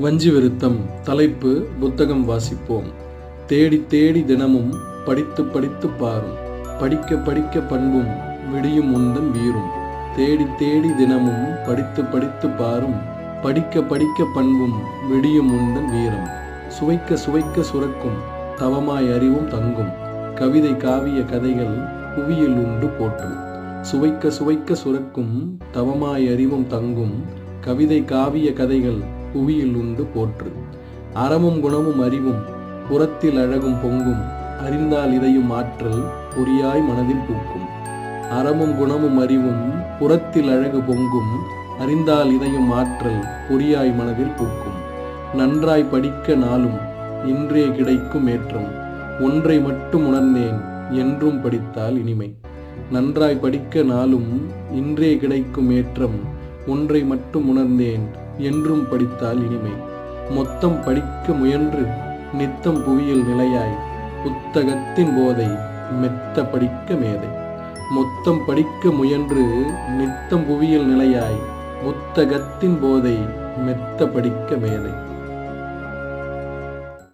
வஞ்சி விருத்தம் தலைப்பு புத்தகம் வாசிப்போம். தேடி தேடி தினமும் படித்து படித்து பாரும். படிக்க படிக்க பண்பும் விடியும் உந்தன் வீரும். தேடி தேடி தினமும் படித்து படித்து பாரும். படிக்க படிக்க பண்பும் விடியும் உந்தன் வீரம். சுவைக்க சுவைக்க சுரக்கும் தவமாய் அறிவும் தங்கும். கவிதை காவிய கதைகள் புவியில் உண்டு போற்றும். சுவைக்க சுவைக்க சுரக்கும் தவமாய் அறிவும் தங்கும். கவிதை காவிய கதைகள் புவியில் உண்டு போற்று. அறமும் குணமும் அறிவும் புறத்தில் அழகும் பொங்கும் அறிந்தால் இதையும் ஆற்றல் பொறியாய் மனதில் பூக்கும். அறமும் குணமும் அறிவும் புறத்தில் அழகு பொங்கும் அறிந்தால் இதையும் ஆற்றல் பொறியாய் மனதில் பூக்கும். நன்றாய் படிக்க நாளும் இன்றே கிடைக்கும் ஏற்றம். ஒன்றை மட்டும் உணர்ந்தேன் என்றும் படித்தால் இனிமை. நன்றாய் படிக்க நாளும் இன்றே கிடைக்கும் ஏற்றம். ஒன்றை மட்டும் உணர்ந்தேன் என்றும் படித்தால் இனிமை. மொத்தம் படிக்க முயன்று நித்தம் புவியில் நிலையாய் புத்தகத்தின் போதை மெத்த படிக்க மேதை. மொத்தம் படிக்க முயன்று நித்தம் புவியில் நிலையாய் புத்தகத்தின் போதை மெத்த படிக்க மேதை.